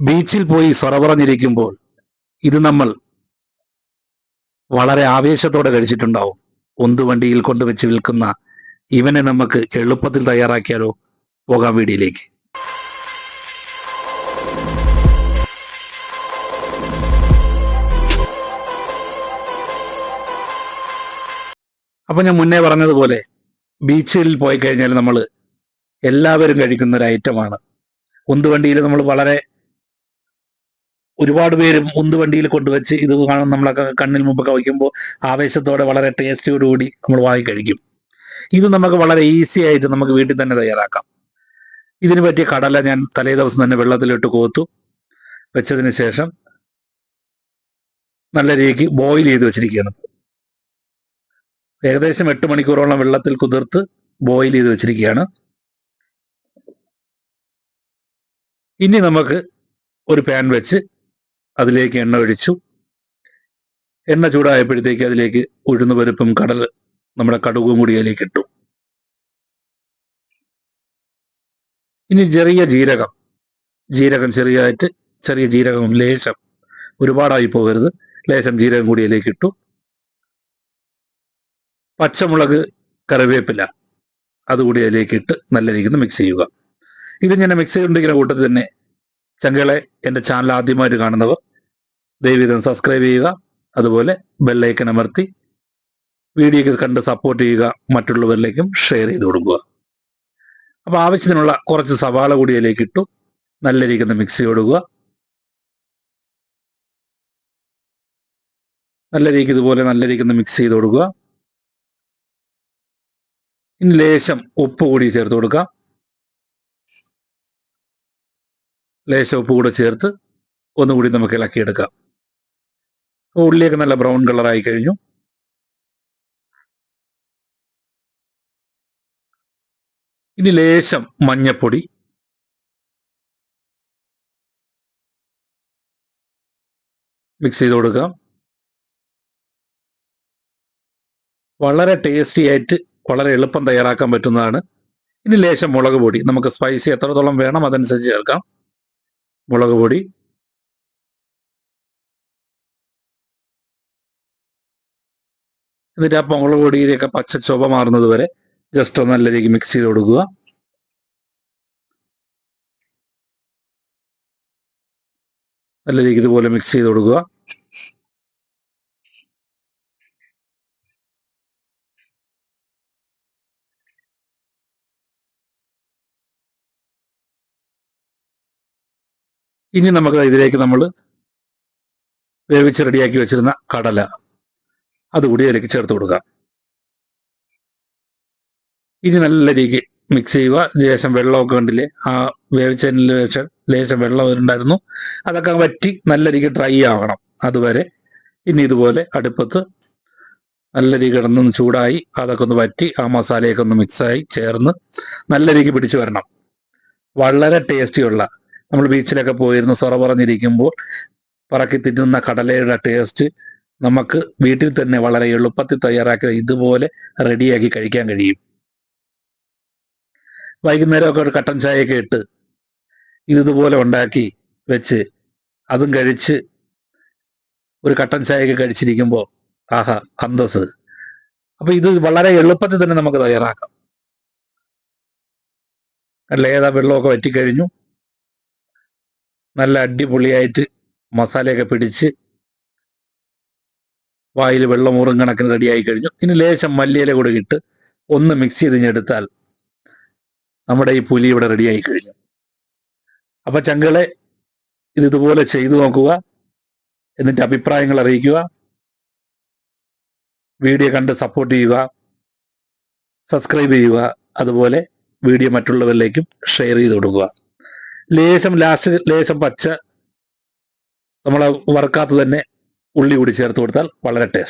ബീച്ചിൽ പോയി സൊറപറഞ്ഞിരിക്കുമ്പോൾ ഇത് നമ്മൾ വളരെ ആവേശത്തോടെ കഴിച്ചിട്ടുണ്ടാവും. ഉന്തുവണ്ടിയിൽ കൊണ്ടുവച്ച് വിൽക്കുന്ന ഇവനെ നമുക്ക് എളുപ്പത്തിൽ തയ്യാറാക്കിയാലോ? പോകാം വീടിയിലേക്ക് അപ്പൊ ഞാൻ മുന്നേ പറഞ്ഞതുപോലെ ബീച്ചിൽ പോയി കഴിഞ്ഞാൽ നമ്മൾ എല്ലാവരും കഴിക്കുന്ന ഒരു ഐറ്റമാണ് ഉന്തുവണ്ടിയിൽ നമ്മൾ വളരെ ഒരുപാട് പേരും വണ്ടിയിൽ കൊണ്ടുവച്ച് ഇത് കാണും. നമ്മളൊക്കെ കണ്ണിൽ മുമ്പൊക്കെ വയ്ക്കുമ്പോൾ ആവേശത്തോടെ വളരെ ടേസ്റ്റിയോടുകൂടി നമ്മൾ വാങ്ങി കഴിക്കും. ഇത് നമുക്ക് വളരെ ഈസി ആയിട്ട് നമുക്ക് വീട്ടിൽ തന്നെ തയ്യാറാക്കാം. ഇതിന് പറ്റിയ കടല ഞാൻ തലേ ദിവസം തന്നെ വെള്ളത്തിലിട്ട് കോത്തു വെച്ചതിന് ശേഷം നല്ല രീതിക്ക് ബോയിൽ ചെയ്ത് വെച്ചിരിക്കുകയാണ്. ഏകദേശം എട്ട് മണിക്കൂറോളം വെള്ളത്തിൽ കുതിർത്ത് ബോയിൽ ചെയ്ത് വെച്ചിരിക്കുകയാണ്. ഇനി നമുക്ക് ഒരു പാൻ വെച്ച് അതിലേക്ക് എണ്ണ ഒഴിച്ചു. എണ്ണ ചൂടായപ്പോഴത്തേക്ക് അതിലേക്ക് ഉഴുന്ന് പരിപ്പും കടൽ നമ്മുടെ കടുകും കൂടി അതിലേക്ക് ഇട്ടു. ഇനി ചെറിയ ജീരകം. ജീരകം ചെറിയതായിട്ട് ചെറിയ ജീരകം ലേശം ഒരുപാടായി പോകരുത്. ലേശം ജീരകം കൂടി അതിലേക്ക് ഇട്ടു. പച്ചമുളക് കറിവേപ്പില അതുകൂടി അതിലേക്ക് ഇട്ട് നല്ല രീതിയിൽ മിക്സ് ചെയ്യുക. ഇത് ഞാൻ മിക്സ് ചെയ്തുകൊണ്ടിരിക്കുന്ന കൂട്ടത്തിൽ തന്നെ ചങ്കളെ എന്റെ ചാനൽ ആദ്യമായിട്ട് കാണുന്നവർ ദയവീതം സബ്സ്ക്രൈബ് ചെയ്യുക. അതുപോലെ ബെല്ലൈക്കൻ അമർത്തി വീഡിയോ കണ്ട് സപ്പോർട്ട് ചെയ്യുക. മറ്റുള്ളവരിലേക്കും ഷെയർ ചെയ്ത് കൊടുക്കുക. അപ്പോൾ ആവശ്യത്തിനുള്ള കുറച്ച് സവാള കൂടി അതിലേക്ക് ഇട്ടു. നല്ല രീതിയിൽ മിക്സ് കൊടുക്കുക. നല്ല രീതിക്ക് ഇതുപോലെ നല്ല രീതിക്ക് മിക്സ് ചെയ്ത് കൊടുക്കുക. ഇനി ലേശം ഉപ്പ് കൂടി ചേർത്ത് കൊടുക്കാം. ലേശം ഉപ്പ് കൂടെ ചേർത്ത് ഒന്നുകൂടി നമുക്ക് ഇളക്കിയെടുക്കാം. ഉള്ളിയൊക്കെ നല്ല ബ്രൗൺ കളറായി കഴിഞ്ഞു. ഇനി ലേശം മഞ്ഞപ്പൊടി. മിക്സ് ചെയ്ത് കൊടുക്കാം. വളരെ ടേസ്റ്റി ആയിട്ട് വളരെ എളുപ്പം തയ്യാറാക്കാൻ പറ്റുന്നതാണ്. ഇനി ലേശം മുളക് പൊടി. നമുക്ക് സ്പൈസി എത്രത്തോളം വേണം അതനുസരിച്ച് ചേർക്കാം. മുളക് പൊടി. എന്നിട്ട് ആ മുളക് പൊടിയിലേക്ക് പച്ച ചുവ മാറുന്നത് വരെ ജസ്റ്റ് ഒന്ന് നല്ല രീതിക്ക് മിക്സ് ചെയ്ത് കൊടുക്കുക. നല്ല രീതിക്ക് ഇതുപോലെ മിക്സ് ചെയ്ത് കൊടുക്കുക. ഇനി നമുക്ക് ഇതിലേക്ക് നമ്മൾ വേവിച്ച് റെഡിയാക്കി വെച്ചിരുന്ന കടല അതുകൂടി അതിലേക്ക് ചേർത്ത് കൊടുക്കാം ഇനി നല്ല രീതിക്ക് മിക്സ് ചെയ്യുക. ലേശം വെള്ളമൊക്കെ കണ്ടില്ലേ ആ വേവിച്ചതിന് വെച്ച ലേശം വെള്ളം ഉണ്ടായിരുന്നു അതൊക്കെ വറ്റി നല്ല രീതിക്ക് ഡ്രൈ ആവണം. അതുവരെ ഇനി ഇതുപോലെ അടുപ്പത്ത് നല്ല രീതി കിടന്നു ചൂടായി അതൊക്കെ ഒന്ന് വറ്റി ആ മസാലയൊക്കെ ഒന്ന് മിക്സായി ചേർന്ന് നല്ല രീതിക്ക് പിടിച്ചു വരണം. വളരെ ടേസ്റ്റിയുള്ള നമ്മൾ ബീച്ചിലൊക്കെ പോയിരുന്നു സൊറ പറഞ്ഞിരിക്കുമ്പോൾ പറക്കി തിന്നുന്ന കടലയുടെ ടേസ്റ്റ് നമുക്ക് വീട്ടിൽ തന്നെ വളരെ എളുപ്പത്തിൽ തയ്യാറാക്കി ഇതുപോലെ റെഡിയാക്കി കഴിക്കാൻ കഴിയും. വൈകുന്നേരമൊക്കെ ഒരു കട്ടൻ ചായയൊക്കെ ഇട്ട് ഇതുപോലെ ഉണ്ടാക്കി വെച്ച് അതും കഴിച്ച് ഒരു കട്ടൻ ചായയൊക്കെ കഴിച്ചിരിക്കുമ്പോൾ ആഹാ അന്തസ് അപ്പൊ ഇത് വളരെ എളുപ്പത്തിൽ തന്നെ നമുക്ക് തയ്യാറാക്കാം. അല്ല? ഏതാ വെള്ളമൊക്കെ വറ്റിക്കഴിഞ്ഞു. നല്ല അടിപൊളിയായിട്ട് മസാലയൊക്കെ പിടിച്ച് വായിൽ വെള്ളം ഉറങ്ങണക്കിന് കണക്കിന് റെഡിയായി കഴിഞ്ഞു. ഇനി ലേശം മല്ലിയില കൂടെ ഇട്ട് ഒന്ന് മിക്സ് ചെയ്ത് എടുത്താൽ നമ്മുടെ ഈ പുലി ഇവിടെ റെഡിയായി കഴിഞ്ഞു. അപ്പൊ ചങ്കളെ ഇത് ഇതുപോലെ ചെയ്തു നോക്കുക. എന്നിട്ട് അഭിപ്രായങ്ങൾ അറിയിക്കുക. വീഡിയോ കണ്ട് സപ്പോർട്ട് ചെയ്യുക. സബ്സ്ക്രൈബ് ചെയ്യുക. അതുപോലെ വീഡിയോ മറ്റുള്ളവരിലേക്കും ഷെയർ ചെയ്ത് കൊടുക്കുക. ലേശം ലാസ്റ്റ് ലേശം പച്ച നമ്മളെ വറുക്കാത്ത തന്നെ ഉള്ളി കൂടി ചേർത്ത് കൊടുത്താൽ വളരെ ടേസ്റ്റ്